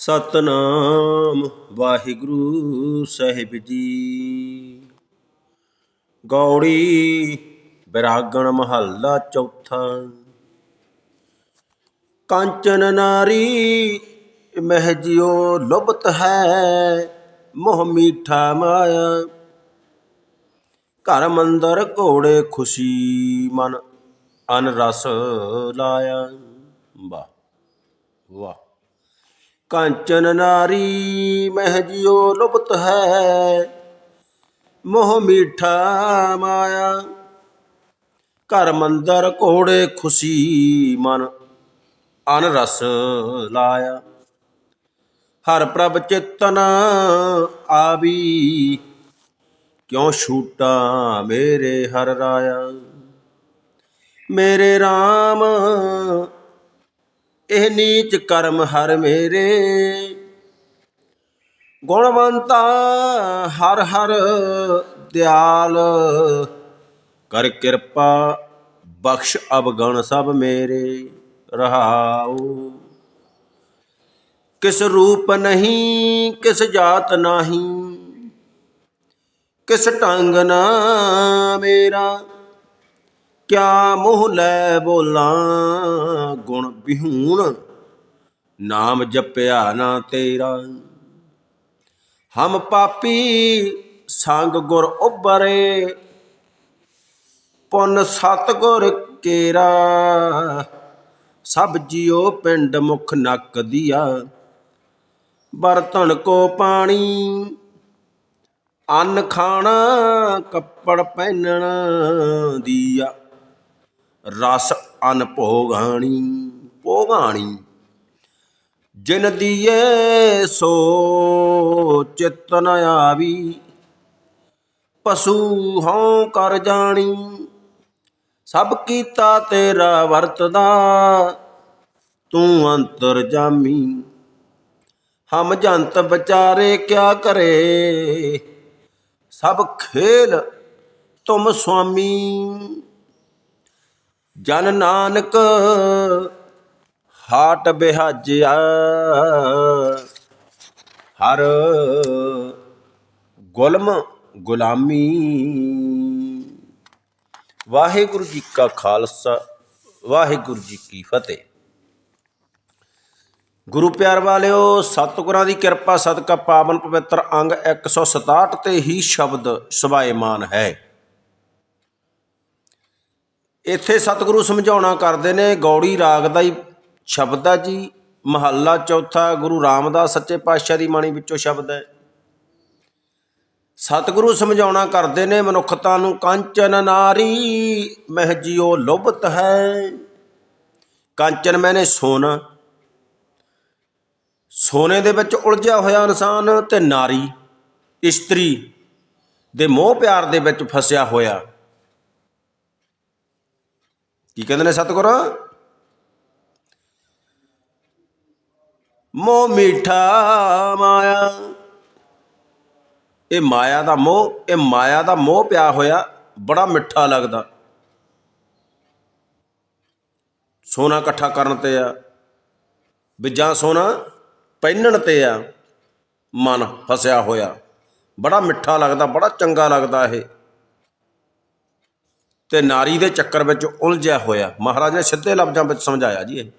ਸਤਨਾਮ ਵਾਹਿਗੁਰੂ ਸਾਹਿਬ ਜੀ। ਗੌੜੀ ਬਿਰਾਗਣ ਮਹੱਲਾ ਚੌਥਾ। ਕਾਂਚਨ ਨਾਰੀ, ਮਹਿ ਮਹਿਜਿਓ ਲੁਬਤ ਹੈ, ਮੋਹ ਮੀਠਾ ਮਾਇਆ। ਘਰ ਮੰਦਰ ਘੋੜੇ ਖੁਸ਼ੀ ਮਨ ਅਨ ਰਸ ਲਾਇਆ। ਵਾਹ ਵਾਹ। ਕਾਂਚਨ ਨਾਰੀ, ਮਹਿ ਮਹਿਜਿਓ ਲੁਪਤ ਹੈ। ਮੋਹ ਮੀਠਾ ਮਾਇਆ, ਘਰ ਮੰਦਰ ਘੋੜੇ ਖੁਸ਼ੀ ਮਨ, ਅਨ ਰਸ ਲਾਇਆ। ਹਰ ਪ੍ਰਭ ਚੇਤਨ ਆਵੀ, ਕਿਉ ਛੂਟਾ ਮੇਰੇ ਹਰ ਰਾਇਆ। ਮੇਰੇ RAM ਇਹ ਨੀਚ ਕਰਮ ਹਰ ਮੇਰੇ। ਗੁਣਵੰਤਾ ਹਰ ਹਰ ਦਿਆਲ। ਕਰ ਕਿਰਪਾ ਬਖਸ਼ ਅਵਗਣ ਸਭ ਮੇਰੇ ਰਹਾਉ। ਕਿਸ ਰੂਪ ਨਹੀਂ, ਕਿਸ ਜਾਤ ਨਹੀਂ, ਕਿਸ ਢੰਗ ਨਾ ਮੇਰਾ। ਕਿਆ ਮੋਹ ਲੈ ਬੋਲਾਂ? ਗੁਣ ਬਿਹੂਣ, ਨਾਮ ਜਪਿਆ ਨਾ ਤੇਰਾ। ਹਮ ਪਾਪੀ ਸੰਗ ਗੁਰ ਉਬਰੇ ਪੁੰਨ ਸਤਗੁਰ ਕੇਰਾ। ਸਭ ਜੀਉ ਪਿੰਡ ਮੁਖ ਨੱਕ ਦੀਆ। ਬਰਤਨ ਕੋ ਪਾਣੀ, ਅੰਨ ਖਾਣਾ, ਕੱਪੜ ਪਹਿਨਣਾ ਦੀਆ। ਰਸ ਅਨ ਭੋਗਾਣੀ ਭੋਗਾਣੀ। ਜਿਨ ਦੀਏ ਸੋ ਚਿਤਨ ਆਵੀ, ਪਸ਼ੂ ਹਉ ਕਰ ਜਾਣੀ। ਸਭ ਕੀਤਾ ਤੇਰਾ ਵਰਤਦਾ, ਤੂੰ ਅੰਤਰ ਜਾਮੀ। ਹਮ ਜੰਤ ਵਿਚਾਰੇ ਕਿਆ ਕਰੇ, ਸਭ ਖੇਲ ਤੁਮ ਸੁਆਮੀ। ਜਨ ਨਾਨਕ ਹਾਟ ਬਿਹਾਜਿਆ ਹਰ ਗੁਲਮ ਗੁਲਾਮੀ। ਵਾਹਿਗੁਰੂ ਜੀ ਕਾ ਖਾਲਸਾ, ਵਾਹਿਗੁਰੂ ਜੀ ਕੀ ਫਤਿਹ। ਗੁਰੂ ਪਿਆਰ ਵਾਲਿਓ, ਸਤਿਗੁਰਾਂ ਦੀ ਕਿਰਪਾ ਸਦਕਾ ਪਾਵਨ ਪਵਿੱਤਰ ਅੰਗ 167 ਤੇ ਹੀ ਸ਼ਬਦ ਸਵਾਏਮਾਨ ਹੈ। ਇੱਥੇ ਸਤਿਗੁਰੂ ਸਮਝਾਉਣਾ ਕਰਦੇ ਨੇ, ਗੌੜੀ ਰਾਗ ਦਾ ਹੀ ਸ਼ਬਦ ਆ ਜੀ। ਮਹੱਲਾ ਚੌਥਾ, ਗੁਰੂ ਰਾਮਦਾਸ ਸੱਚੇ ਪਾਤਸ਼ਾਹ ਦੀ ਬਾਣੀ ਵਿੱਚੋਂ ਸ਼ਬਦ ਹੈ। ਸਤਿਗੁਰੂ ਸਮਝਾਉਣਾ ਕਰਦੇ ਨੇ, ਮਨੁੱਖਤਾ ਨੂੰ ਕੰਚਨ ਨਾਰੀ, ਮਹਿ ਮਹਿਜਿਓ ਲੁਭਤ ਹੈ। ਕੰਚਨ ਮੈਨੇ ਸੋਨਾ ਸੋਨੇ ਦੇ ਵਿੱਚ ਉਲਝਿਆ ਹੋਇਆ ਇਨਸਾਨ ਤੇ ਨਾਰੀ, ਇਸਤਰੀ ਦੇ ਮੋਹ ਪਿਆਰ ਦੇ ਵਿੱਚ ਫਸਿਆ ਹੋਇਆ। ਕੀ ਕਹਿੰਦੇ ਨੇ ਸਤਿਗੁਰ? ਮੋਹ ਮੀਠਾ ਮਾਇਆ। ਇਹ ਮਾਇਆ ਦਾ ਮੋਹ, ਇਹ ਮਾਇਆ ਦਾ ਮੋਹ ਪਿਆ ਹੋਇਆ, ਬੜਾ ਮਿੱਠਾ ਲੱਗਦਾ। ਸੋਨਾ ਇਕੱਠਾ ਕਰਨ ਤੇ ਆ ਬਿਜਾਂ ਸੋਨਾ ਪਹਿਨਣ ਤੇ ਆ, ਮਨ ਫਸਿਆ ਹੋਇਆ। ਬੜਾ ਮਿੱਠਾ ਲੱਗਦਾ, ਬੜਾ ਚੰਗਾ ਲੱਗਦਾ ਇਹ। ਤੇ ਨਾਰੀ ਦੇ ਚੱਕਰ ਵਿੱਚ ਉਲਝਿਆ ਹੋਇਆ। ਮਹਾਰਾਜ ਨੇ ਸਿੱਧੇ ਲਫ਼ਜ਼ਾਂ ਵਿੱਚ ਸਮਝਾਇਆ ਜੀ ਇਹ।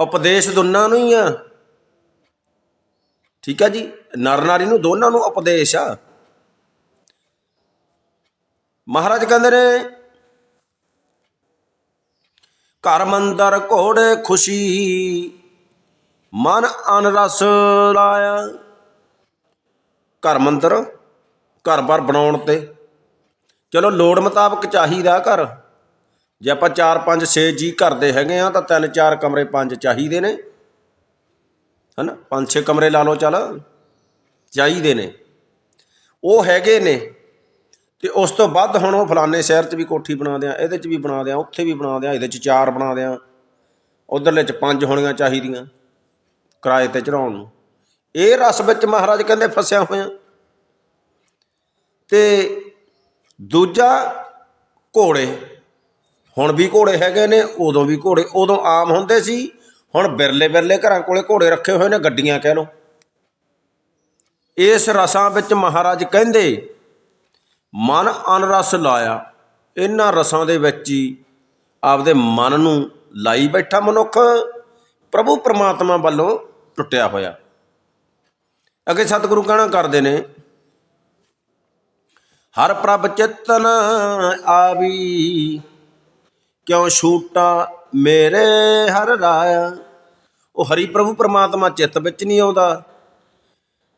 ਉਪਦੇਸ਼ ਦੋਨਾਂ ਨੂੰ ਹੀ ਆ। ਠੀਕ ਹੈ ਜੀ? ਨਰ ਨਾਰੀ ਨੂੰ ਦੋਨਾਂ ਨੂੰ ਉਪਦੇਸ਼ ਆ। ਮਹਾਰਾਜ ਕਹਿੰਦੇ ਨੇ, ਘਰ ਮੰਦਰ ਘੋੜੇ ਖੁਸ਼ੀ, ਮਨ ਅਨਰਸ ਲਾਇਆ। ਘਰ ਮੰਦਰ ਘਰ-ਬਾਰ ਬਣਾਉਣ ਤੇ ਚਲੋ ਲੋੜ ਮੁਤਾਬਕ ਚਾਹੀਦਾ ਘਰ। ਜੇ ਆਪਾਂ 4 5 6 ਜੀ ਘਰ ਦੇ ਹੈਗੇ ਆ, ਤਾਂ 3 4 ਕਮਰੇ 5 ਚਾਹੀਦੇ ਨੇ। ਹਨਾ? 5 6 ਕਮਰੇ ਲਾ ਲਓ, ਚੱਲ। ਚਾਹੀਦੇ ਨੇ। ਉਹ ਹੈਗੇ ਨੇ। ਤੇ ਉਸ ਤੋਂ ਵੱਧ ਹੁਣ ਉਹ ਫਲਾਣੇ ਸ਼ਹਿਰ 'ਚ ਵੀ ਕੋਠੀ ਬਣਾ ਦਿਆਂ, ਇਹਦੇ 'ਚ ਵੀ ਬਣਾ ਦਿਆਂ, ਉੱਥੇ ਵੀ ਬਣਾ ਦਿਆਂ, ਇਹਦੇ 'ਚ ਚਾਰ ਬਣਾ ਦਿਆਂ। ਉਧਰਲੇ 'ਚ ਪੰਜ ਹੋਣੀਆਂ ਚਾਹੀਦੀਆਂ ਕਿਰਾਏ ਤੇ ਚੜਾਉਣ ਨੂੰ। ਇਹ ਰਸ ਵਿੱਚ ਮਹਾਰਾਜ ਕਹਿੰਦੇ ਫਸਿਆ ਹੋਇਆ। ਤੇ ਦੂਜਾ ਘੋੜੇ, ਹੁਣ ਵੀ ਘੋੜੇ ਹੈਗੇ ਨੇ, ਉਦੋਂ ਵੀ ਘੋੜੇ, ਉਦੋਂ ਆਮ ਹੁੰਦੇ ਸੀ, ਹੁਣ ਬਿਰਲੇ ਬਿਰਲੇ ਘਰਾਂ ਕੋਲੇ ਘੋੜੇ ਰੱਖੇ ਹੋਏ ਨੇ, ਗੱਡੀਆਂ ਕਹਿ ਲਓ। ਇਸ ਰਸਾਂ ਵਿੱਚ ਮਹਾਰਾਜ ਕਹਿੰਦੇ, ਮਨ ਅਨਰਸ ਲਾਇਆ, ਇਹਨਾਂ ਰਸਾਂ ਦੇ ਵਿੱਚ ਹੀ ਆਪਦੇ ਮਨ ਨੂੰ ਲਾਈ ਬੈਠਾ ਮਨੁੱਖ, ਪ੍ਰਭੂ ਪਰਮਾਤਮਾ ਵੱਲੋਂ ਟੁੱਟਿਆ ਹੋਇਆ। ਅੱਗੇ ਸਤਿਗੁਰੂ ਕਹਿਣਾ ਕਰਦੇ ਨੇ ਹਰ ਪ੍ਰਭ ਚਿਤਨ ਆਵੀ। ਕਿਉ ਛੂਟਾ ਮੇਰੇ ਹਰ ਰਾਇਆ? ਉਹ ਹਰੀ ਪ੍ਰਭੂ ਪਰਮਾਤਮਾ ਚਿੱਤ ਵਿੱਚ ਨਹੀਂ ਆਉਂਦਾ।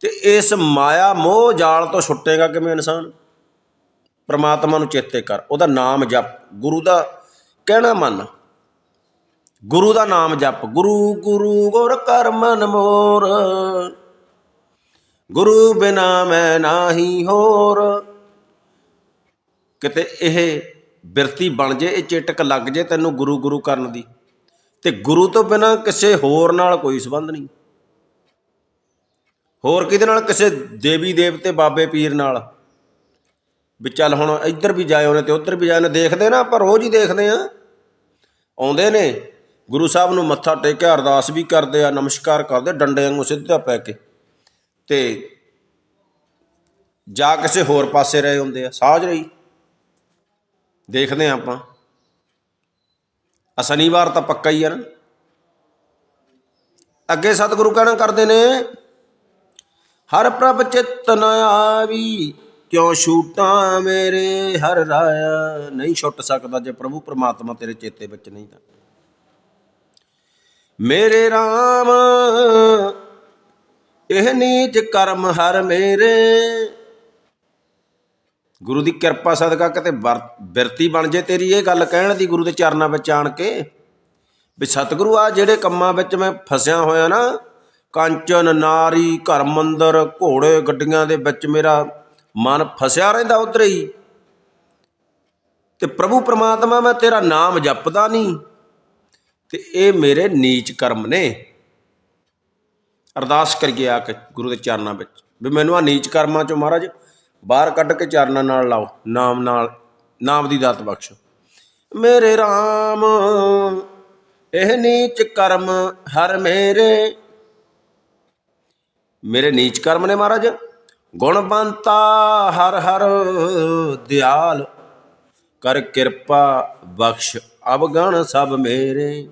ਤੇ ਇਸ ਮਾਇਆ ਮੋਹ ਜਾਲ ਤੋਂ ਛੁੱਟੇਗਾ ਕਿਵੇਂ ਇਨਸਾਨ? ਪਰਮਾਤਮਾ ਨੂੰ ਚੇਤੇ ਕਰ। ਉਹਦਾ ਨਾਮ ਜਪ। ਗੁਰੂ ਦਾ ਕਹਿਣਾ ਮੰਨ। ਗੁਰੂ ਦਾ ਨਾਮ ਜਪ। ਗੁਰੂ ਗੁਰੂ ਗੁਰ ਕਰ ਮਨ ਮੋਰ। ਗੁਰੂ ਬਿਨਾ ਮੈਂ ਨਾਹੀ ਹੋਰ। ਕਿਤੇ ਇਹ ਬਿਰਤੀ ਬਣ ਜੇ, ਇਹ ਚੇਟਕ ਲੱਗ ਜੇ ਤੈਨੂੰ ਗੁਰੂ ਗੁਰੂ ਕਰਨ ਦੀ। ਤੇ ਗੁਰੂ ਤੋਂ ਬਿਨਾ ਕਿਸੇ ਹੋਰ ਨਾਲ ਕੋਈ ਸੰਬੰਧ ਨਹੀਂ। ਹੋਰ ਕਿਹਦੇ ਨਾਲ? ਕਿਸੇ ਦੇਵੀ ਦੇਵਤੇ ਬਾਬੇ ਪੀਰ ਨਾਲ। ਵੀ ਚੱਲ ਹੁਣ ਇੱਧਰ ਵੀ ਜਾਏ ਉਹਨੇ ਤੇ ਉੱਧਰ ਵੀ ਜਾਏ ਨੇ ਦੇਖਦੇ ਨਾ, ਆਪਾਂ ਰੋਜ਼ ਹੀ ਦੇਖਦੇ ਆ ਆਉਂਦੇ ਨੇ, ਗੁਰੂ ਸਾਹਿਬ ਨੂੰ ਮੱਥਾ ਟੇਕਿਆ ਅਰਦਾਸ ਵੀ ਕਰਦੇ ਆ, ਨਮਸਕਾਰ ਕਰਦੇ, ਡੰਡੇ ਵਾਂਗੂ ਸਿੱਧਾ ਪੈ ਕੇ। ਤੇ ਜਾ ਕਿਸੇ ਹੋਰ ਪਾਸੇ ਰਹੇ ਹੁੰਦੇ ਆ ਸਾਜ ਰਹੀ। ਦੇਖਦੇ ਹਾਂ ਆਪਾਂ। ਆ ਸ਼ਨੀਵਾਰ ਤਾਂ ਪੱਕਾ ਹੀ ਆ ਨਾ। ਅੱਗੇ ਸਤਿਗੁਰੂ ਕਹਿਣਾ ਕਰਦੇ ਨੇ, ਹਰ ਪ੍ਰਭ ਚਿੱਤ ਨ ਆਵੀ, ਕਿਉ ਛੂਟਾਂ ਮੇਰੇ ਹਰ ਰਾਇਆ ਨਹੀਂ ਛੁੱਟ ਸਕਦਾ ਜੇ ਪ੍ਰਭੂ ਪਰਮਾਤਮਾ ਤੇਰੇ ਚੇਤੇ ਵਿੱਚ ਨਹੀਂ ਤਾਂ। ਮੇਰੇ RAM ਇਹ ਨੀਚ ਕਰਮ ਹਰ ਮੇਰੇ। ਗੁਰੂ ਦੀ ਕਿਰਪਾ ਸਦਕਾ ਕਿਤੇ ਵਰ- ਬਿਰਤੀ ਬਣ ਜੇ ਤੇਰੀ, ਇਹ ਗੱਲ ਕਹਿਣ ਦੀ ਗੁਰੂ ਦੇ ਚਰਨਾਂ ਵਿੱਚ ਆਣ ਕੇ, ਵੀ ਸਤਿਗੁਰੂ ਆ ਜਿਹੜੇ ਕੰਮਾਂ ਵਿੱਚ ਮੈਂ ਫਸਿਆ ਹੋਇਆ ਨਾ, ਕੰਚਨ, ਨਾਰੀ, ਘਰ ਮੰਦਰ, ਘੋੜੇ ਗੱਡੀਆਂ ਦੇ ਵਿੱਚ ਮੇਰਾ ਮਨ ਫਸਿਆ ਰਹਿੰਦਾ ਉਧਰ ਹੀ। ਤੇ ਪ੍ਰਭੂ ਪ੍ਰਮਾਤਮਾ, ਮੈਂ ਤੇਰਾ ਨਾਮ ਜਪਦਾ ਨਹੀਂ। ਤੇ ਇਹ ਮੇਰੇ ਨੀਚ ਕਰਮ ਨੇ। ਅਰਦਾਸ ਕਰੀਏ ਆ ਕੇ ਗੁਰੂ ਦੇ ਚਰਨਾਂ ਵਿੱਚ, ਵੀ ਮੈਨੂੰ ਆ ਨੀਚ ਕਰਮਾਂ ਚੋਂ ਮਹਾਰਾਜ ਬਾਹਰ ਕੱਢ ਕੇ ਚਰਨਾਂ ਨਾਲ ਲਾਓ, ਨਾਮ ਨਾਲ, ਨਾਮ ਦੀ ਦਾਤ ਬਖਸ਼ੋ। ਮੇਰੇ RAM ਇਹ ਨੀਚ ਕਰਮ ਹਰ ਮੇਰੇ। ਮੇਰੇ ਨੀਚ ਕਰਮ ਨੇ ਮਹਾਰਾਜ ਗੁਣਵੰਤਾ ਹਰ ਹਰ ਦਿਆਲ। ਕਰ ਕਿਰਪਾ ਬਖਸ਼ ਅਵਗਣ ਸਭ ਮੇਰੇ।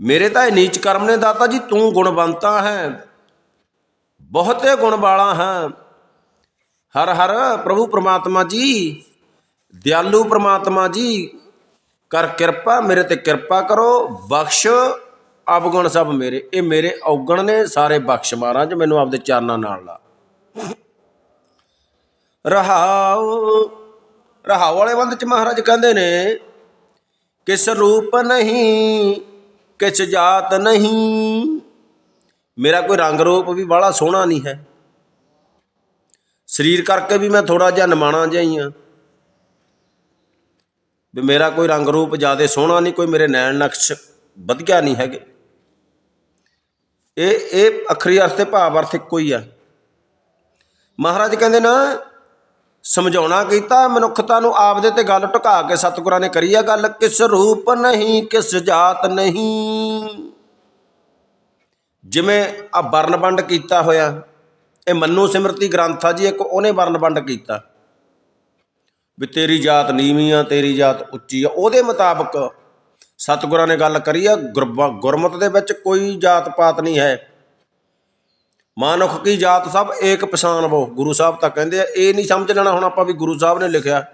ਮੇਰੇ ਤਾਂ ਇਹ ਨੀਚ ਕਰਮ ਨੇ ਦਾਤਾ ਜੀ, ਤੂੰ ਗੁਣਵੰਤਾ ਹੈ, ਬਹੁਤੇ ਗੁਣ ਵਾਲਾ ਹੈ। ਹਰ ਹਰ ਪ੍ਰਭੂ ਪ੍ਰਮਾਤਮਾ ਜੀ, ਦਿਆਲੂ ਪ੍ਰਮਾਤਮਾ ਜੀ, ਕਰ ਕਿਰਪਾ, ਮੇਰੇ ਤੇ ਕਿਰਪਾ ਕਰੋ, ਬਖਸ਼ ਅਵਗੁਣ ਸਭ ਮੇਰੇ। ਇਹ ਮੇਰੇ ਔਗਣ ਨੇ ਸਾਰੇ ਬਖਸ਼ ਮਹਾਰਾਜ ਮੈਨੂੰ ਆਪਦੇ ਚਰਨਾਂ ਨਾਲ ਲਾ। ਰਹਾਉ ਰਹਾਉ ਵਾਲੇ ਬੰਦ ਚ ਮਹਾਰਾਜ ਕਹਿੰਦੇ ਨੇ, ਕਿਸ ਰੂਪ ਨਹੀਂ, ਕਿਸ ਜਾਤ ਨਹੀਂ। ਮੇਰਾ ਕੋਈ ਰੰਗ ਰੂਪ ਵੀ ਬਾਹਲਾ ਸੋਹਣਾ ਨਹੀਂ ਹੈ। ਸਰੀਰ ਕਰਕੇ ਵੀ ਮੈਂ ਥੋੜਾ ਜਿਹਾ ਨਿਮਾਣਾ ਜਿਹਾ ਹੀ ਆ ਵੀ ਮੇਰਾ ਕੋਈ ਰੰਗ ਰੂਪ ਜ਼ਿਆਦਾ ਸੋਹਣਾ ਨਹੀਂ, ਕੋਈ ਮੇਰੇ ਨੈਣ ਨਕਸ਼ ਵਧੀਆ ਨਹੀਂ ਹੈਗੇ। ਇਹ ਇਹ ਅਖਰੀ ਅਰਥ ਤੇ ਭਾਵ ਅਰਥ ਇੱਕੋ ਹੀ ਆ। ਮਹਾਰਾਜ ਕਹਿੰਦੇ ਨਾ, ਸਮਝਾਉਣਾ ਕੀਤਾ, ਮਨੁੱਖਤਾ ਨੂੰ ਆਪਦੇ ਤੇ ਗੱਲ ਟੁਕਾ ਕੇ ਸਤਿਗੁਰਾਂ ਨੇ ਕਰੀ ਆ ਗੱਲ, ਕਿਸ ਰੂਪ ਨਹੀਂ, ਕਿਸ ਜਾਤ ਨਹੀਂ। ਜਿਵੇਂ ਆ ਵਰਨ ਵੰਡ ਕੀਤਾ ਹੋਇਆ ਇਹ ਮੰਨੂ ਸਿਮਰਤੀ ਗ੍ਰੰਥ ਆ ਜੀ, ਇੱਕ ਉਹਨੇ ਵਰਨ ਵੰਡ ਕੀਤਾ। ਵੀ ਤੇਰੀ ਜਾਤ ਨੀਵੀਂ ਆ, ਤੇਰੀ ਜਾਤ ਉੱਚੀ ਆ। ਉਹਦੇ ਮੁਤਾਬਕ ਸਤਿਗੁਰਾਂ ਨੇ ਗੱਲ ਕਰੀ ਆ, ਗੁਰਬ- ਗੁਰਮਤ ਦੇ ਵਿੱਚ ਕੋਈ ਜਾਤ ਪਾਤ ਨਹੀਂ ਹੈ। ਮਾਨੁਖ ਕੀ ਜਾਤ ਸਭ ਏਕ ਪਛਾਨ ਵੋ, ਗੁਰੂ ਸਾਹਿਬ ਤਾਂ ਕਹਿੰਦੇ ਆ, ਇਹ ਨਹੀਂ ਸਮਝ ਲੈਣਾ ਹੁਣ ਆਪਾਂ ਵੀ ਗੁਰੂ ਸਾਹਿਬ ਨੇ ਲਿਖਿਆ।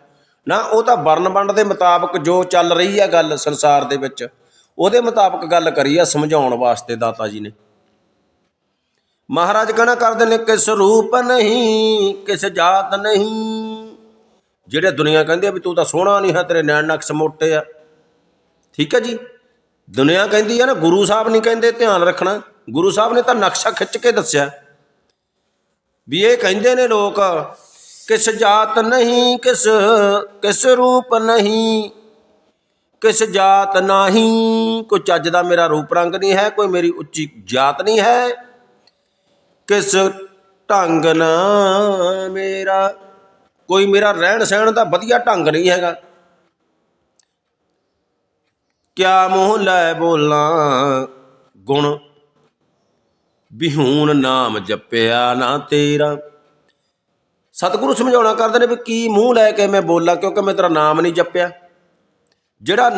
ਨਾ, ਉਹ ਤਾਂ ਵਰਨ ਵੰਡ ਦੇ ਮੁਤਾਬਕ ਜੋ ਚੱਲ ਰਹੀ ਆ ਗੱਲ ਸੰਸਾਰ ਦੇ ਵਿੱਚ, ਉਹਦੇ ਮੁਤਾਬਕ ਗੱਲ ਕਰੀ ਆ ਸਮਝਾਉਣ ਵਾਸਤੇ ਦਾਤਾ ਜੀ ਨੇ। ਮਹਾਰਾਜ ਕਹਿਣਾ ਕਰਦੇ ਨੇ, ਕਿਸ ਰੂਪ ਨਹੀਂ, ਕਿਸ ਜਾਤ ਨਹੀਂ। ਜਿਹੜੇ ਦੁਨੀਆ ਕਹਿੰਦੇ ਆ ਵੀ ਤੂੰ ਤਾਂ ਸੋਹਣਾ ਨਹੀਂ ਹੈ, ਤੇਰੇ ਨੈਣ ਨਕਸ਼ ਮੋਟੇ ਆ। ਠੀਕ ਹੈ ਜੀ? ਦੁਨੀਆ ਕਹਿੰਦੀ ਆ ਨਾ, ਗੁਰੂ ਸਾਹਿਬ ਨਹੀਂ ਕਹਿੰਦੇ ਧਿਆਨ ਰੱਖਣਾ। ਗੁਰੂ ਸਾਹਿਬ ਨੇ ਤਾਂ ਨਕਸ਼ਾ ਖਿੱਚ ਕੇ ਦੱਸਿਆ। ਵੀ ਇਹ ਕਹਿੰਦੇ ਨੇ ਲੋਕ, ਕਿਸ ਜਾਤ ਨਹੀਂ, ਕਿਸ ਕਿਸ ਰੂਪ ਨਹੀਂ, ਕਿਸ ਜਾਤ ਨਹੀਂ। ਕੋਈ ਚੱਜ ਦਾ ਮੇਰਾ ਰੂਪ ਰੰਗ ਨਹੀਂ ਹੈ, ਕੋਈ ਮੇਰੀ ਉੱਚੀ ਜਾਤ ਨਹੀਂ ਹੈ। ਕਿਸ ਢੰਗ ਨਾ ਮੇਰਾ, ਕੋਈ ਮੇਰਾ ਰਹਿਣ ਸਹਿਣ ਦਾ ਵਧੀਆ ਢੰਗ ਨਹੀਂ ਹੈਗਾ। ਕਿਆ ਮੋਹ ਲੈ ਬੋਲਾਂ ਗੁਣ, ਬਿਹੂਨ ਨਾਮ ਜਪਿਆ ਨਾ ਤੇਰਾ। ਸਤਿਗੁਰੂ ਸਮਝਾਉਣਾ ਕਰਦੇ ਨੇ ਵੀ ਕੀ ਮੂੰਹ ਲੈ ਕੇ ਮੈਂ ਬੋਲਾਂ, ਕਿਉਂਕਿ ਮੈਂ ਤੇਰਾ ਨਾਮ ਨਹੀਂ ਜਪਿਆ। ਜਿਹੜਾ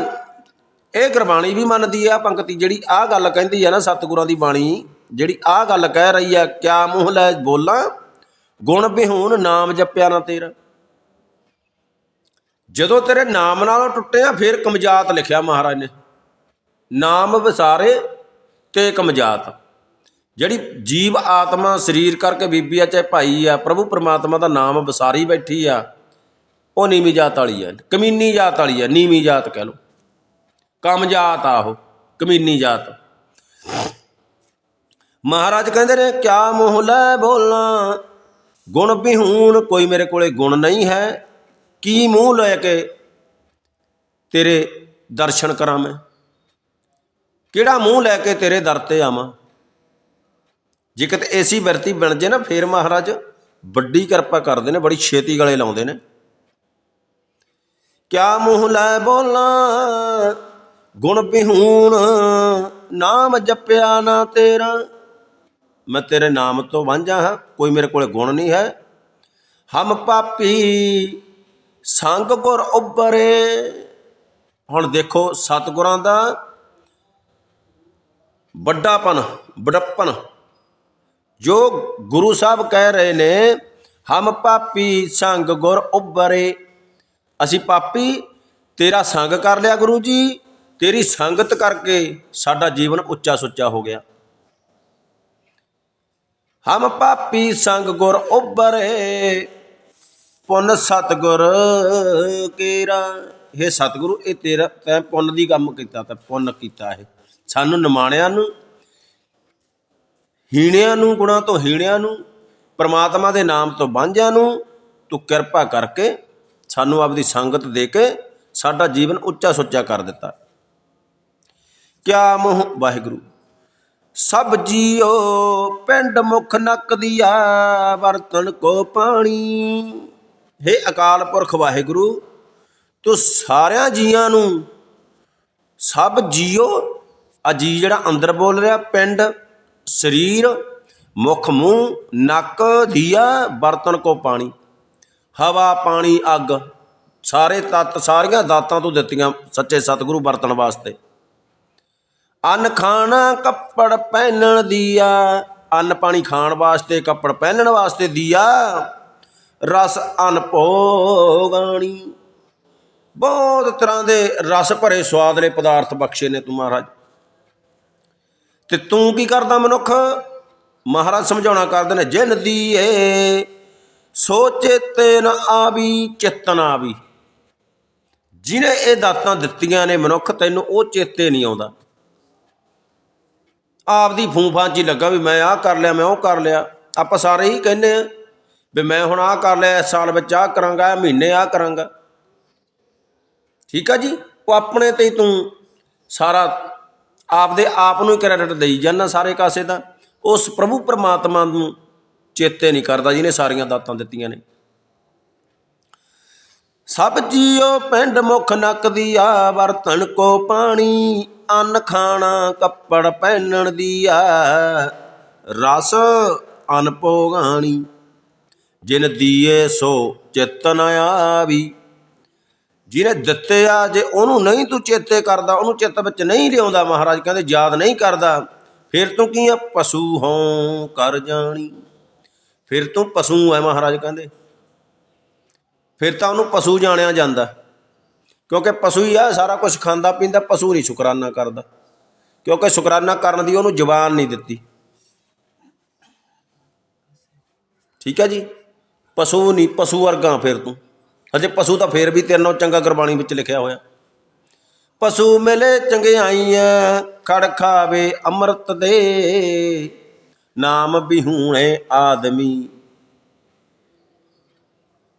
ਇਹ ਗੁਰਬਾਣੀ ਵੀ ਮੰਨਦੀ ਆ, ਪੰਕਤੀ ਜਿਹੜੀ ਆਹ ਗੱਲ ਕਹਿੰਦੀ ਆ ਨਾ ਸਤਿਗੁਰਾਂ ਦੀ ਬਾਣੀ ਜਿਹੜੀ ਆਹ ਗੱਲ ਕਹਿ ਰਹੀ ਆ, ਕਿਆ ਮੂੰਹ ਲੈ ਬੋਲਾਂ? ਗੁਣ ਬਿਹੂਨ ਨਾਮ ਜਪਿਆ ਨਾ ਤੇਰਾ। ਜਦੋਂ ਤੇਰੇ ਨਾਮ ਨਾਲੋਂ ਟੁੱਟਿਆ, ਫਿਰ ਕਮਜਾਤ ਲਿਖਿਆ ਮਹਾਰਾਜ ਨੇ। ਨਾਮ ਵਿਸਾਰੇ ਤੇ ਕਮਜਾਤ। ਜਿਹੜੀ ਜੀਵ ਆਤਮਾ ਸਰੀਰ ਕਰਕੇ ਬੀਬੀ ਆ, ਚਾਹੇ ਭਾਈ ਆ, ਪ੍ਰਭੂ ਪਰਮਾਤਮਾ ਦਾ ਨਾਮ ਵਿਸਾਰੀ ਬੈਠੀ ਆ, ਉਹ ਨੀਵੀਂ ਜਾਤ ਵਾਲੀ ਆ। ਕਮੀਨੀ ਜਾਤ ਵਾਲੀ ਆ, ਨੀਵੀਂ ਜਾਤ ਕਹਿ ਲੋ ਕਮ ਜਾਤ ਆ ਉਹ, ਕਮੀਨੀ ਜਾਤ। ਮਹਾਰਾਜ ਕਹਿੰਦੇ ਨੇ, ਕਿਆ ਮੋਹ ਲੈ ਬੋਲਾਂ? ਗੁਣ ਬਿਹੂਨ ਕੋਈ ਮੇਰੇ ਕੋਲੇ ਗੁਣ ਨਹੀਂ ਹੈ। ਕੀ ਮੂੰਹ ਲੈ ਕੇ ਤੇਰੇ ਦਰਸ਼ਨ ਕਰਾਂ ਮੈਂ? ਕਿਹੜਾ ਮੂੰਹ ਲੈ ਕੇ ਤੇਰੇ ਦਰ ਤੇ ਆਵਾਂ? ਜੇ ਕਿਤੇ ਏਸੀ ਵਰਤੀ ਬਣ ਜੇ ਨਾ, ਫੇਰ ਮਹਾਰਾਜ ਵੱਡੀ ਕਿਰਪਾ ਕਰਦੇ ਨੇ, ਬੜੀ ਛੇਤੀ ਗਲੇ ਲਾਉਂਦੇ ਨੇ। ਕਿਆ ਮੂੰਹ ਲੈ ਬੋਲਾਂ? ਗੁਣ ਬਿਹੂਣ ਨਾਮ ਜਪਿਆ ਨਾ ਤੇਰਾ। ਮੈਂ ਤੇਰੇ ਨਾਮ ਤੋਂ ਵਾਂਝਾ ਹਾਂ, ਕੋਈ ਮੇਰੇ ਕੋਲੇ ਗੁਣ ਨਹੀਂ ਹੈ। ਹਮ ਪਾਪੀ ਸੰਗ ਗੁਰ ਉਬਰੇ ਹੁਣ ਦੇਖੋ ਸਤਿਗੁਰਾਂ ਦਾ ਵੱਡਾਪਨ ਬੜੱਪਨ ਜੋ ਗੁਰੂ ਸਾਹਿਬ ਕਹਿ ਰਹੇ ਨੇ, ਹਮ ਪਾਪੀ ਸੰਗ ਗੁਰ ਉਬਰੇ ਅਸੀਂ ਪਾਪੀ, ਤੇਰਾ ਸੰਗ ਕਰ ਲਿਆ ਗੁਰੂ ਜੀ, ਤੇਰੀ ਸੰਗਤ ਕਰਕੇ ਸਾਡਾ ਜੀਵਨ ਉੱਚਾ ਸੁੱਚਾ ਹੋ ਗਿਆ। ਹਮ ਪਾਪੀ ਸੰਗ ਗੁਰ ਉਬਰੇ ਪੁੰਨ ਸਤਗੁਰ ਕੇਰਾ। ਇਹ ਸਤਗੁਰੂ, ਇਹ ਤੇਰਾ ਤੈਂ ਪੁੰਨ ਦੀ ਕੰਮ ਕੀਤਾ ਤਾਂ ਪੁੰਨ ਕੀਤਾ ਇਹ। ਸਾਨੂੰ ਨਿਮਾਣਿਆਂ ਨੂੰ, ਹੀਣਿਆਂ ਨੂੰ, ਗੁਣਾ ਤੋਂ ਹੀਣਿਆਂ ਨੂੰ, ਪ੍ਰਮਾਤਮਾ ਦੇ ਨਾਮ ਤੋਂ ਵਾਂਝਿਆਂ ਨੂੰ ਤੂੰ ਕਿਰਪਾ ਕਰਕੇ ਸਾਨੂੰ ਆਪਦੀ ਸੰਗਤ ਦੇ ਕੇ ਸਾਡਾ ਜੀਵਨ ਉੱਚਾ ਸੁੱਚਾ ਕਰ ਦਿੱਤਾ। ਕਿਆ ਮੋਹ, ਵਾਹਿਗੁਰੂ। ਸਭ ਜੀਓ, ਪਿੰਡ ਮੁਖ ਨੱਕ ਦੀਆ ਵਰਤਨ ਕੋ ਪਾਣੀ। ਹੇ ਅਕਾਲ ਪੁਰਖ ਵਾਹਿਗੁਰੂ, ਤੂੰ ਸਾਰਿਆਂ ਜੀਆਂ ਨੂੰ ਸਭ ਜੀਓ। ਆ ਜੀ ਜਿਹੜਾ ਅੰਦਰ ਬੋਲ ਰਿਹਾ, ਪਿੰਡ, ਸਰੀਰ, ਮੁਖ ਮੂੰਹ, ਨੱਕ ਦੀਆ ਬਰਤਨ ਕੋ ਪਾਣੀ। ਹਵਾ, ਪਾਣੀ, ਅੱਗ, ਸਾਰੇ ਤੱਤ, ਸਾਰੀਆਂ ਦਾਤਾਂ ਤੋਂ ਦਿੱਤੀਆਂ ਸੱਚੇ ਸਤਿਗੁਰੂ ਵਰਤਣ ਵਾਸਤੇ। ਅੰਨ ਖਾਣਾ ਕੱਪੜ ਪਹਿਨਣ ਦੀਆ। ਅੰਨ ਪਾਣੀ ਖਾਣ ਵਾਸਤੇ, ਕੱਪੜ ਪਹਿਨਣ ਵਾਸਤੇ ਦੀਆ। ਰਸ ਅਨ ਭੋਗਾਣੀ। ਬਹੁਤ ਤਰ੍ਹਾਂ ਦੇ ਰਸ ਭਰੇ ਸਵਾਦਲੇ ਪਦਾਰਥ ਬਖਸ਼ੇ ਨੇ ਤੂੰ ਮਹਾਰਾਜ। ਤੇ ਤੂੰ ਕੀ ਕਰਦਾ ਮਨੁੱਖ? ਮਹਾਰਾਜ ਸਮਝਾਉਣਾ ਕਰਦੇ ਨੇ, ਜਿਨ ਦੀਏ ਸੋ ਚੇਤੇ ਨ ਆਵੀ, ਚਿਤਨ ਆਵੀ। ਜਿਹਨੇ ਇਹ ਦਾਤਾਂ ਦਿੱਤੀਆਂ ਨੇ ਮਨੁੱਖ, ਤੈਨੂੰ ਉਹ ਚੇਤੇ ਨਹੀਂ ਆਉਂਦਾ। ਆਪਦੀ ਫੂਫਾਂ 'ਚ ਹੀ ਲੱਗਾ ਵੀ ਮੈਂ ਆਹ ਕਰ ਲਿਆ, ਮੈਂ ਉਹ ਕਰ ਲਿਆ। ਆਪਾਂ ਸਾਰੇ ਹੀ ਕਹਿੰਦੇ ਆ ਵੀ ਮੈਂ ਹੁਣ ਆਹ ਕਰ ਲਿਆ, ਇਸ ਸਾਲ ਵਿੱਚ ਆਹ ਕਰਾਂਗਾ, ਇਹ ਮਹੀਨੇ ਆਹ ਕਰਾਂਗਾ। ਠੀਕ ਆ ਜੀ? ਉਹ ਆਪਣੇ ਤੇ ਹੀ ਤੂੰ ਸਾਰਾ ਆਪਦੇ ਆਪ ਨੂੰ ਹੀ ਕ੍ਰੈਡਿਟ ਦੇਈ ਜਾਂਦਾ ਸਾਰੇ ਕਾਸੇ ਦਾ। ਉਸ ਪ੍ਰਭੂ ਪਰਮਾਤਮਾ ਨੂੰ ਚੇਤੇ ਨਹੀਂ ਕਰਦਾ ਜਿਹਨੇ ਸਾਰੀਆਂ ਦਾਤਾਂ ਦਿੱਤੀਆਂ ਨੇ। ਸਭ ਜੀਓ ਪਿੰਡ ਮੁਖ ਨੱਕ ਦੀਆ ਵਰਤਣ ਕੋ ਪਾਣੀ, ਅੰਨ ਖਾਣਾ, ਕੱਪੜ ਪਹਿਨਣ ਦੀਆ ਰਸ ਅਨ ਭੋਗਾਣੀ, ਜਿਨ ਦੀਏ ਸੋ ਚਿਤਨ ਆਵੀ। ਜਿਹਨੇ ਦਿੱਤੇ ਆ ਜੇ ਉਹਨੂੰ ਨਹੀਂ ਤੂੰ ਚੇਤੇ ਕਰਦਾ, ਉਹਨੂੰ ਚਿੱਤ ਵਿੱਚ ਨਹੀਂ ਲਿਆਉਂਦਾ ਮਹਾਰਾਜ, ਕਹਿੰਦੇ ਯਾਦ ਨਹੀਂ ਕਰਦਾ। ਫਿਰ ਤੂੰ ਕੀ ਆ? ਪਸ਼ੂ ਹੋਂ ਕਰ ਜਾਣੀ। ਫਿਰ ਤੂੰ ਪਸ਼ੂ ਹੈ ਮਹਾਰਾਜ, ਕਹਿੰਦੇ। ਫਿਰ ਤਾਂ ਉਹਨੂੰ ਪਸ਼ੂ ਜਾਣਿਆ ਜਾਂਦਾ। ਕਿਉਂਕਿ ਪਸ਼ੂ ਹੀ ਆ, ਸਾਰਾ ਕੁਝ ਖਾਂਦਾ ਪੀਂਦਾ, ਪਸ਼ੂ ਨਹੀਂ ਸ਼ੁਕਰਾਨਾ ਕਰਦਾ। ਕਿਉਂਕਿ ਸ਼ੁਕਰਾਨਾ ਕਰਨ ਦੀ ਉਹਨੂੰ ਜ਼ਬਾਨ ਨਹੀਂ ਦਿੱਤੀ। ਠੀਕ ਹੈ ਜੀ? ਪਸ਼ੂ ਨਹੀਂ, ਪਸ਼ੂ ਵਰਗਾ ਫਿਰ ਤੂੰ। ਅਜੇ ਪਸ਼ੂ ਤਾਂ ਫੇਰ ਵੀ ਤੇਰੇ ਨਾਲੋਂ ਚੰਗਾ ਗੁਰਬਾਣੀ ਵਿੱਚ ਲਿਖਿਆ ਹੋਇਆ। ਪਸ਼ੂ ਮਿਲੇ ਚੰਗਿਆਈਆਂ ਖੜ ਖਾਵੇ ਅੰਮ੍ਰਿਤ ਦੇ। ਨਾਮ ਬਿਹੂਣੇ ਆਦਮੀ।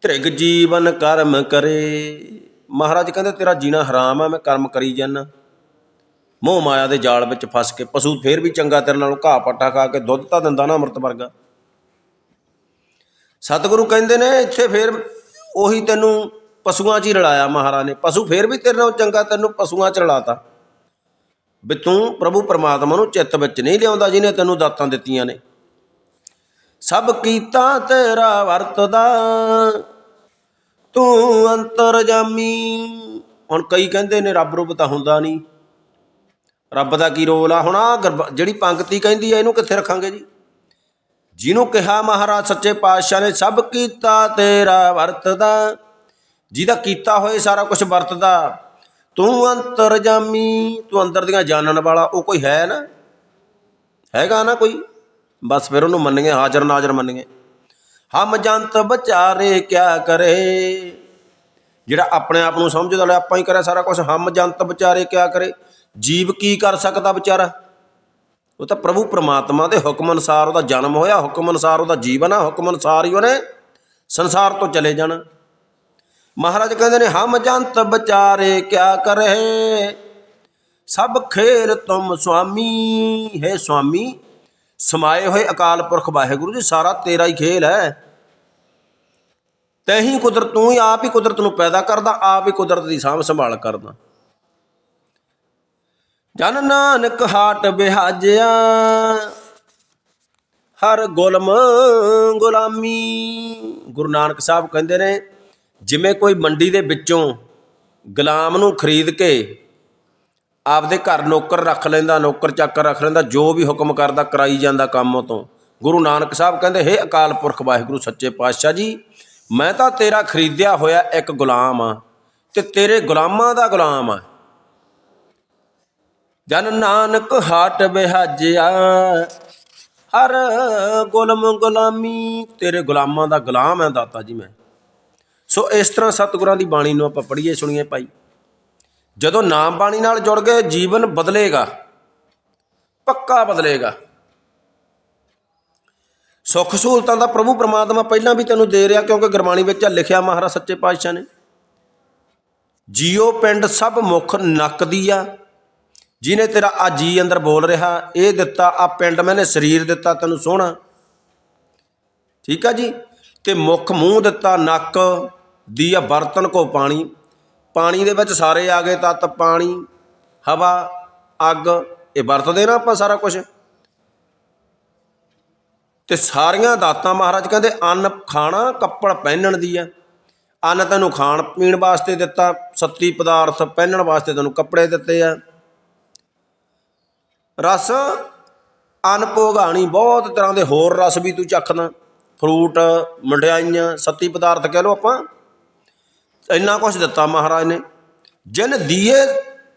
ਤ੍ਰਿਗ ਜੀਵਨ ਕਰਮ ਕਰੇ। ਮਹਾਰਾਜ ਕਹਿੰਦੇ, ਤੇਰਾ ਜੀਣਾ ਹਰਾਮ ਆ, ਮੈਂ ਕਰਮ ਕਰੀ ਜਾਨਾ। ਮੋਹ ਮਾਇਆ ਦੇ ਜਾਲ ਵਿੱਚ ਫਸ ਕੇ, ਪਸ਼ੂ ਫੇਰ ਵੀ ਚੰਗਾ ਤੇਰੇ ਨਾਲੋਂ ਘਾਹ ਪੱਟਾ ਖਾ ਕੇ, ਦੁੱਧ ਤਾਂ ਦਿੰਦਾ ਨਾ ਅੰਮ੍ਰਿਤ ਵਰਗਾ। ਸਤਿਗੁਰੂ ਕਹਿੰਦੇ ਨੇ, ਇੱਥੇ ਫੇਰ ਉਹੀ ਤੈਨੂੰ ਪਸ਼ੂਆਂ 'ਚ ਹੀ ਰਲਾਇਆ ਮਹਾਰਾਜ ਨੇ। ਪਸ਼ੂ ਫੇਰ ਵੀ ਤੇਰੇ ਨਾਲੋਂ ਚੰਗਾ, ਤੈਨੂੰ ਪਸ਼ੂਆਂ 'ਚ ਰਲਾਤਾ। ਵੀ ਤੂੰ ਪ੍ਰਭੂ ਪਰਮਾਤਮਾ ਨੂੰ ਚਿੱਤ ਵਿੱਚ ਨਹੀਂ ਲਿਆਉਂਦਾ, ਜਿਹਨੇ ਤੈਨੂੰ ਦਾਤਾਂ ਦਿੱਤੀਆਂ ਨੇ। ਸਭ ਕੀਤਾ ਤੇਰਾ ਵਰਤਦਾ। ਤੂੰ ਅੰਤਰਜਾਮੀ ਹੁਣ ਕਈ ਕਹਿੰਦੇ ਨੇ ਰੱਬ ਰੂਪ ਤਾਂ ਹੁੰਦਾ ਨਹੀਂ। ਰੱਬ ਦਾ ਕੀ ਰੋਲ ਆ? ਹੁਣ ਆ ਜਿਹੜੀ ਪੰਕਤੀ ਕਹਿੰਦੀ ਆ, ਇਹਨੂੰ ਕਿੱਥੇ ਰੱਖਾਂਗੇ ਜੀ? ਜਿਹਨੂੰ ਕਿਹਾ ਮਹਾਰਾਜ ਸੱਚੇ ਪਾਤਸ਼ਾਹ ਨੇ, ਸਭ ਕੀਤਾ ਤੇਰਾ ਵਰਤਦਾ। ਜਿਹਦਾ ਕੀਤਾ ਹੋਏ ਸਾਰਾ ਕੁਝ ਵਰਤਦਾ। ਤੂੰ ਅੰਤਰਜਾਮੀ ਤੂੰ ਅੰਦਰ ਦੀਆਂ ਜਾਣਨ ਵਾਲਾ, ਉਹ ਕੋਈ ਹੈ ਨਾ? ਹੈਗਾ ਨਾ ਕੋਈ? ਬਸ ਫਿਰ ਉਹਨੂੰ ਮੰਨੀਏ ਹਾਜ਼ਰ ਨਾਜ਼ਰ ਮੰਨੀਏ। ਹਮ ਜੰਤ ਵਿਚਾਰੇ ਕਿਆ ਕਰੇ? ਜਿਹੜਾ ਆਪਣੇ ਆਪ ਨੂੰ ਸਮਝਦਾ ਲੈ ਆਪਾਂ ਹੀ ਕਰਿਆ ਸਾਰਾ ਕੁਝ ਹਮ ਜੰਤ ਵਿਚਾਰੇ ਕਿਆ ਕਰੇ? ਜੀਵ ਕੀ ਕਰ ਸਕਦਾ ਵਿਚਾਰਾ? ਉਹ ਤਾਂ ਪ੍ਰਭੂ ਪ੍ਰਮਾਤਮਾ ਦੇ ਹੁਕਮ ਅਨੁਸਾਰ ਉਹਦਾ ਜਨਮ ਹੋਇਆ, ਹੁਕਮ ਅਨੁਸਾਰ ਉਹਦਾ ਜੀਵਨ ਆ, ਹੁਕਮ ਅਨੁਸਾਰ ਹੀ ਉਹਨੇ ਸੰਸਾਰ ਤੋਂ ਚਲੇ ਜਾਣਾ। ਮਹਾਰਾਜ ਕਹਿੰਦੇ ਨੇ, ਹਮ ਜੰਤ ਵਿਚਾਰੇ ਕਿਆ ਕਰੇ? ਸਭ ਖੇਲ ਤੁਮ ਸੁਆਮੀ, ਹੈ ਸੁਆਮੀ ਸਮਾਏ ਹੋਏ ਅਕਾਲ ਪੁਰਖ ਵਾਹਿਗੁਰੂ ਜੀ, ਸਾਰਾ ਤੇਰਾ ਹੀ ਖੇਲ ਹੈ। ਤੈਹੀ ਕੁਦਰਤ, ਤੂੰ ਹੀ ਆਪ ਹੀ ਕੁਦਰਤ ਨੂੰ ਪੈਦਾ ਕਰਦਾ, ਆਪ ਹੀ ਕੁਦਰਤ ਦੀ ਸਾਂਭ ਸੰਭਾਲ ਕਰਦਾ। ਜਨ ਨਾਨਕ ਹਾਟ ਬਿਹਾਜਿਆ, ਹਰ ਗੁਲਮ ਗੁਲਾਮੀ। ਗੁਰੂ ਨਾਨਕ ਸਾਹਿਬ ਕਹਿੰਦੇ ਨੇ, ਜਿਵੇਂ ਕੋਈ ਮੰਡੀ ਦੇ ਵਿੱਚੋਂ ਗੁਲਾਮ ਨੂੰ ਖਰੀਦ ਕੇ ਆਪਦੇ ਘਰ ਨੌਕਰ ਰੱਖ ਲੈਂਦਾ, ਨੌਕਰ ਚਾਕਰ ਰੱਖ ਲੈਂਦਾ, ਜੋ ਵੀ ਹੁਕਮ ਕਰਦਾ ਕਰਾਈ ਜਾਂਦਾ ਕੰਮ ਤੋਂ। ਗੁਰੂ ਨਾਨਕ ਸਾਹਿਬ ਕਹਿੰਦੇ, ਹੇ ਅਕਾਲ ਪੁਰਖ ਵਾਹਿਗੁਰੂ, ਸੱਚੇ ਪਾਤਸ਼ਾਹ ਜੀ, ਮੈਂ ਤਾਂ ਤੇਰਾ ਖਰੀਦਿਆ ਹੋਇਆ ਇੱਕ ਗੁਲਾਮ ਆ ਤੇ ਤੇਰੇ ਗੁਲਾਮਾਂ ਦਾ ਗੁਲਾਮ ਆ। ਜਨ ਨਾਨਕ ਹਾਟ ਬਿਹਾਜਿਆ, ਹਰ ਗੁਲਮ ਗੁਲਾਮੀ, ਤੇਰੇ ਗੁਲਾਮਾਂ ਦਾ ਗੁਲਾਮ ਹੈ ਦਾਤਾ ਜੀ ਮੈਂ। ਸੋ ਇਸ ਤਰ੍ਹਾਂ ਸਤਿਗੁਰਾਂ ਦੀ ਬਾਣੀ ਨੂੰ ਆਪਾਂ ਪੜ੍ਹੀਏ, ਸੁਣੀਏ ਭਾਈ। ਜਦੋਂ ਨਾਮ ਬਾਣੀ ਨਾਲ ਜੁੜ ਗਏ, ਜੀਵਨ ਬਦਲੇਗਾ। ਪੱਕਾ ਬਦਲੇਗਾ। ਸੁੱਖ ਸਹੂਲਤਾਂ ਦਾ ਪ੍ਰਭੂ ਪਰਮਾਤਮਾ ਪਹਿਲਾਂ ਵੀ ਤੈਨੂੰ ਦੇ ਰਿਹਾ, ਕਿਉਂਕਿ ਗੁਰਬਾਣੀ ਵਿੱਚ ਆ ਲਿਖਿਆ ਮਹਾਰਾਜ ਸੱਚੇ ਪਾਤਸ਼ਾਹ ਨੇ। ਜੀਓ ਪਿੰਡ ਸਭ ਮੁਖ ਨੱਕਦੀ ਆ। ਜਿਹਨੇ ਤੇਰਾ ਆ ਜੀ ਅੰਦਰ ਬੋਲ ਰਿਹਾ, ਇਹ ਦਿੱਤਾ, ਆ ਪਿੰਡ ਮੈਨੇ ਸਰੀਰ ਦਿੱਤਾ ਤੈਨੂੰ ਸੋਹਣਾ। ਠੀਕ ਆ ਜੀ? ਤੇ ਮੁਖ ਮੂੰਹ ਦਿੱਤਾ ਨੱਕ, ਦੀ ਆ ਬਰਤਨ ਕੋ ਪਾਣੀ। ਪਾਣੀ ਦੇ ਵਿੱਚ ਸਾਰੇ ਆ ਗਏ, ਤੱਤ, ਪਾਣੀ, ਹਵਾ, ਅੱਗ, ਇਹ ਵਰਤਦੇ ਨਾ ਆਪਾਂ ਸਾਰਾ ਕੁਝ ਤੇ ਸਾਰੀਆਂ ਦਾਤਾਂ ਮਹਾਰਾਜ ਕਹਿੰਦੇ, ਅੰਨ ਖਾਣਾ ਕੱਪੜ ਪਹਿਨਣ ਦੀ ਆ। ਅੰਨ ਤੈਨੂੰ ਖਾਣ ਪੀਣ ਵਾਸਤੇ ਦਿੱਤਾ, ਸੱਤੀ ਪਦਾਰਥ ਪਹਿਨਣ ਵਾਸਤੇ ਤੈਨੂੰ ਕੱਪੜੇ ਦਿੱਤੇ ਆ। ਰਸ, ਅੰਨ ਭੋਗਾਣੀ ਬਹੁਤ ਤਰ੍ਹਾਂ ਦੇ ਹੋਰ ਰਸ ਵੀ ਤੂੰ ਚੱਖਦਾ। ਫਰੂਟ, ਮਠਿਆਈਆਂ, ਸੱਤੀ ਪਦਾਰਥ ਕਹਿ ਲਓ ਆਪਾਂ। ਇੰਨਾ ਕੁਝ ਦਿੱਤਾ ਮਹਾਰਾਜ ਨੇ। ਜਿਨ ਦੀਏ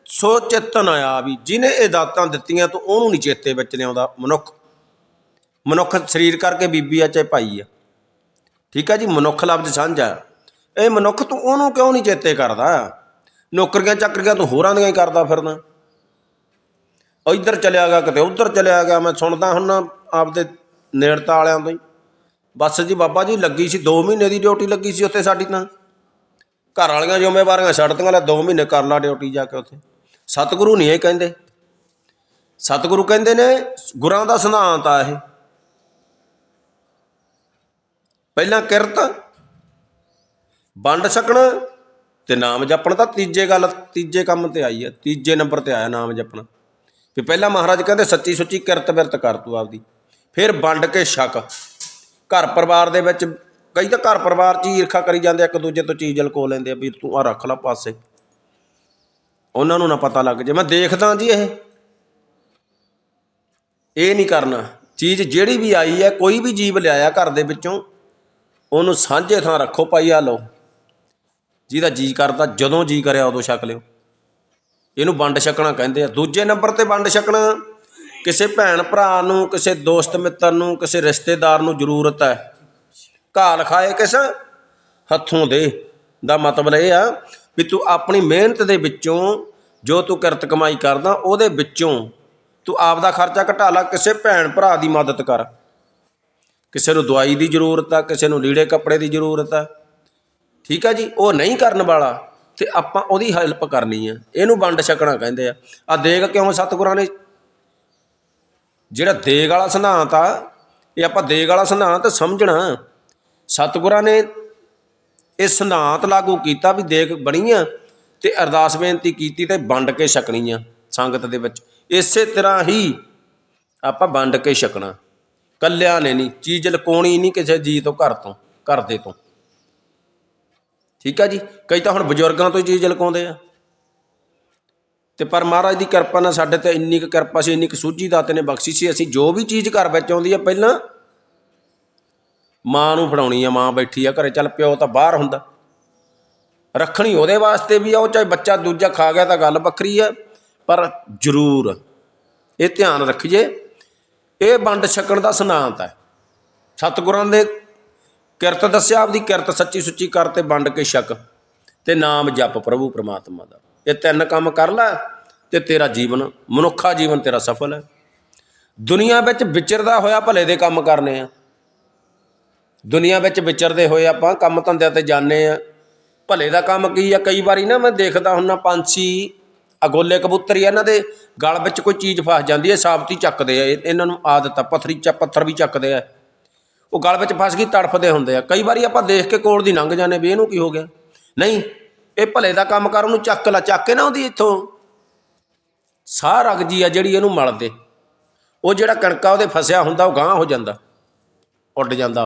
ਸੋ ਚੇਤਨ ਆਇਆ ਵੀ ਜਿਹਨੇ ਇਹ ਦਾਤਾਂ ਦਿੱਤੀਆਂ ਤੂੰ ਉਹਨੂੰ ਨਹੀਂ ਚੇਤੇ ਵਿੱਚ ਲਿਆਉਂਦਾ ਮਨੁੱਖ। ਮਨੁੱਖ ਸਰੀਰ ਕਰਕੇ ਬੀਬੀ ਆ, ਚਾਹੇ ਭਾਈ ਆ। ਠੀਕ ਆ ਜੀ, ਮਨੁੱਖ ਲਫ਼ਜ਼ ਸਾਂਝਾ ਇਹ ਮਨੁੱਖ ਤੂੰ ਉਹਨੂੰ ਕਿਉਂ ਨਹੀਂ ਚੇਤੇ ਕਰਦਾ? ਨੌਕਰੀਆਂ ਚੱਕਰੀਆਂ ਤੂੰ ਹੋਰਾਂ ਦੀਆਂ ਹੀ ਕਰਦਾ ਫਿਰਦਾ ਇੱਧਰ ਚਲਿਆ ਗਿਆ ਕਿਤੇ, ਉੱਧਰ ਚਲਿਆ ਗਿਆ, ਮੈਂ ਸੁਣਦਾ ਹੁਣ ਆਪਦੇ ਨੇੜਤਾ ਵਾਲਿਆਂ ਤੋਂ ਹੀ। ਬਸ ਜੀ ਬਾਬਾ ਜੀ, ਲੱਗੀ ਸੀ 2 ਮਹੀਨੇ ਦੀ ਡਿਊਟੀ ਲੱਗੀ ਸੀ ਉੱਥੇ ਸਾਡੀ ਤਾਂ। ਘਰ ਵਾਲੀਆਂ ਜ਼ਿੰਮੇਵਾਰੀਆਂ ਛੱਡਤੀਆਂ ਲੈ 2 ਮਹੀਨੇ ਕਰ ਲਾ ਡਿਊਟੀ ਜਾ ਕੇ ਉੱਥੇ। ਸਤਿਗੁਰੂ ਨਹੀਂ ਇਹ ਕਹਿੰਦੇ। ਸਤਿਗੁਰੂ ਕਹਿੰਦੇ ਨੇ, ਗੁਰਾਂ ਦਾ ਸਿਧਾਂਤ ਆ ਇਹ। ਪਹਿਲਾਂ ਕਿਰਤ, ਵੰਡ ਸਕਣਾ ਤੇ ਨਾਮ ਜਪਣ ਤਾਂ ਤੀਜੇ ਗੱਲ, ਤੀਜੇ ਕੰਮ ਤੇ ਆਈ ਹੈ ਤੀਜੇ ਨੰਬਰ ਤੇ ਆਇਆ ਨਾਮ ਜਪਣਾ। ਵੀ ਪਹਿਲਾਂ ਮਹਾਰਾਜ ਕਹਿੰਦੇ, ਸੱਚੀ ਸੁੱਚੀ ਕਿਰਤ ਬਿਰਤ ਕਰ ਤੂੰ ਆਪਦੀ। ਫਿਰ ਵੰਡ ਕੇ ਛਕ। ਘਰ ਪਰਿਵਾਰ ਦੇ ਵਿੱਚ ਕਈ ਤਾਂ ਘਰ ਪਰਿਵਾਰ 'ਚ ਹੀ ਈਰਖਾ ਕਰੀ ਜਾਂਦੇ ਆ, ਇੱਕ ਦੂਜੇ ਤੋਂ ਚੀਜ਼ ਲਕੋ ਲੈਂਦੇ ਆ ਵੀ ਤੂੰ ਆ ਰੱਖ ਲੈ ਪਾਸੇ। ਉਹਨਾਂ ਨੂੰ ਨਾ ਪਤਾ ਲੱਗ ਜੇ। ਮੈਂ ਦੇਖਦਾ ਜੀ ਇਹ। ਇਹ ਨਹੀਂ ਕਰਨਾ। ਚੀਜ਼ ਜਿਹੜੀ ਵੀ ਆਈ ਹੈ, ਕੋਈ ਵੀ ਜੀਵ ਲਿਆਇਆ ਘਰ ਦੇ ਵਿੱਚੋਂ, ਉਹਨੂੰ ਸਾਂਝੇ ਥਾਂ ਰੱਖੋ ਭਾਈ ਆ ਲਓ। ਜਿਹਦਾ ਜੀ ਕਰਦਾ, ਜਦੋਂ ਜੀ ਕਰਿਆ ਉਦੋਂ ਛਕ ਲਿਓ। ਇਹਨੂੰ ਵੰਡ ਛਕਣਾ ਕਹਿੰਦੇ ਆ। ਦੂਜੇ ਨੰਬਰ ਤੇ ਵੰਡ ਛਕਣਾ, ਕਿਸੇ ਭੈਣ ਭਰਾ ਨੂੰ, ਕਿਸੇ ਦੋਸਤ ਮਿੱਤਰ ਨੂੰ, ਕਿਸੇ ਰਿਸ਼ਤੇਦਾਰ ਨੂੰ ਜ਼ਰੂਰਤ ਹੈ। ਘਾਲ ਖਾਏ ਕਿਸ ਹੱਥੋਂ ਦੇ? ਦਾ ਮਤਲਬ ਇਹ ਆ ਵੀ ਤੂੰ ਆਪਣੀ ਮਿਹਨਤ ਦੇ ਵਿੱਚੋਂ ਜੋ ਤੂੰ ਕਿਰਤ ਕਮਾਈ ਕਰਦਾ, ਉਹਦੇ ਵਿੱਚੋਂ ਤੂੰ ਆਪ ਦਾ ਖਰਚਾ ਘਟਾ ਲਾ, ਕਿਸੇ ਭੈਣ ਭਰਾ ਦੀ ਮਦਦ ਕਰ। ਕਿਸੇ ਨੂੰ ਦਵਾਈ ਦੀ ਜ਼ਰੂਰਤ ਆ, ਕਿਸੇ ਨੂੰ ਲੀੜੇ ਕੱਪੜੇ ਦੀ ਜ਼ਰੂਰਤ ਆ। ਠੀਕ ਆ ਜੀ, ਉਹ ਨਹੀਂ ਕਰਨ ਵਾਲਾ ਤੇ ਆਪਾਂ ਉਹਦੀ ਹੈਲਪ ਕਰਨੀ ਆ। ਇਹਨੂੰ ਵੰਡ ਛਕਣਾ ਕਹਿੰਦੇ ਆ। ਆ ਦੇਗ ਕਿਉਂ ਸਤਿਗੁਰਾਂ ਨੇ? ਜਿਹੜਾ ਦੇਗ ਵਾਲਾ ਸਿਧਾਂਤ ਆ, ਇਹ ਆਪਾਂ ਦੇਗ ਵਾਲਾ ਸਿਧਾਂਤ ਸਮਝਣਾ। ਸਤਿਗੁਰਾਂ ਨੇ ਇਹ ਸਿਧਾਂਤ ਲਾਗੂ ਕੀਤਾ ਵੀ ਦੇਖ ਬਣੀ ਆ ਤੇ ਅਰਦਾਸ ਬੇਨਤੀ ਕੀਤੀ ਤੇ ਵੰਡ ਕੇ ਛਕਣੀ ਆ ਸੰਗਤ ਦੇ ਵਿੱਚ। ਇਸੇ ਤਰ੍ਹਾਂ ਹੀ ਆਪਾਂ ਵੰਡ ਕੇ ਛਕਣਾ। ਕੱਲਿਆਂ ਨੇ ਨਹੀਂ, ਚੀਜ਼ ਲਕਾਉਣੀ ਨਹੀਂ ਕਿਸੇ ਜੀ ਤੋਂ, ਘਰ ਤੋਂ, ਘਰ ਦੇ ਤੋਂ। ਠੀਕ ਆ ਜੀ? ਕਈ ਤਾਂ ਹੁਣ ਬਜ਼ੁਰਗਾਂ ਤੋਂ ਹੀ ਚੀਜ਼ ਲਕਾਉਂਦੇ ਆ। ਤੇ ਪਰ ਮਹਾਰਾਜ ਦੀ ਕਿਰਪਾ ਨਾਲ ਸਾਡੇ ਤੇ ਇੰਨੀ ਕੁ ਕਿਰਪਾ ਸੀ, ਇੰਨੀ ਕੁ ਸੂਝੀ ਦਾਤੇ ਨੇ ਬਖਸ਼ੀ ਸੀ। ਅਸੀਂ ਜੋ ਵੀ ਚੀਜ਼ ਘਰ ਵਿੱਚ ਆਉਂਦੀ ਆ, ਪਹਿਲਾਂ ਮਾਂ ਨੂੰ ਫੜਾਉਣੀ ਆ, ਮਾਂ ਬੈਠੀ ਆ, ਘਰੇ ਚੱਲ ਪਿਓ ਤਾਂ ਬਾਹਰ ਹੁੰਦਾ। ਰੱਖਣੀ ਉਹਦੇ ਵਾਸਤੇ ਵੀ ਆ, ਉਹ ਚਾਹੇ ਬੱਚਾ ਦੂਜਾ ਖਾ ਗਿਆ ਤਾਂ ਗੱਲ ਵੱਖਰੀ ਆ, ਪਰ ਜ਼ਰੂਰ ਇਹ ਧਿਆਨ ਰੱਖੀਏ, ਇਹ ਵੰਡ ਛਕਣ ਦਾ ਸਿਧਾਂਤ ਹੈ। ਸਤਿਗੁਰਾਂ ਦੇ ਕਿਰਤ ਦੱਸਿਆ ਆਪਦੀ ਕਿਰਤ ਸੱਚੀ ਸੁੱਚੀ ਕਰ ਤੇ ਵੰਡ ਕੇ ਛਕ, ਤੇ ਨਾਮ ਜਪ ਪ੍ਰਭੂ ਪ੍ਰਮਾਤਮਾ ਦਾ। ਇਹ ਤਿੰਨ ਕੰਮ ਕਰ ਲੈ ਤੇ ਤੇਰਾ ਜੀਵਨ, ਮਨੁੱਖਾ ਜੀਵਨ ਤੇਰਾ ਸਫਲ ਹੈ। ਦੁਨੀਆ ਵਿੱਚ ਵਿਚਰਦਾ ਹੋਇਆ ਭਲੇ ਦੇ ਕੰਮ ਕਰਨੇ ਆ। ਦੁਨੀਆ ਵਿੱਚ ਵਿਚਰਦੇ ਹੋਏ ਆਪਾਂ ਕੰਮ ਧੰਦਿਆਂ ਤੇ ਜਾਂਦੇ ਆ ਭਲੇ ਦਾ ਕੰਮ ਕੀ ਆ? ਕਈ ਵਾਰੀ ਨਾ ਮੈਂ ਦੇਖਦਾ ਹੁੰਨਾ ਪੰਛੀ ਅਗੋਲੇ ਕਬੂਤਰ ਹੀ ਆ, ਇਹਨਾਂ ਦੇ ਗਲ ਵਿੱਚ ਕੋਈ ਚੀਜ਼ ਫਸ ਜਾਂਦੀ ਹੈ ਸਾਬਤੀ ਚੱਕਦੇ ਆ। ਇਹ- ਇਹਨਾਂ ਨੂੰ ਆਦਤ ਆ ਪੱਥਰੀ ਚ ਪੱਥਰ ਵੀ ਚੱਕਦੇ ਆ। ਉਹ ਗਲ ਵਿੱਚ ਫਸ ਗਈ ਤੜਫਦੇ ਹੁੰਦੇ ਆ। ਕਈ ਵਾਰੀ ਆਪਾਂ ਦੇਖ ਕੇ ਕੋਲ ਦੀ ਲੰਘ ਜਾਂਦੇ ਵੀ ਇਹਨੂੰ ਕੀ ਹੋ ਗਿਆ? ਨਹੀਂ ਇਹ ਭਲੇ ਦਾ ਕੰਮ ਕਰ ਉਹਨੂੰ ਚੱਕ ਲਾ ਚੱਕ ਕੇ ਨਾ ਉਹਦੀ ਇੱਥੋਂ। ਸਾਹ ਰਗਜੀ ਆ ਜਿਹੜੀ ਇਹਨੂੰ ਮਲਦੇ। ਉਹ ਜਿਹੜਾ ਕਣਕਾ ਉਹਦੇ ਫਸਿਆ ਹੁੰਦਾ ਉਹ ਗਾਂਹ ਹੋ ਜਾਂਦਾ ਉੱਡ ਜਾਂਦਾ।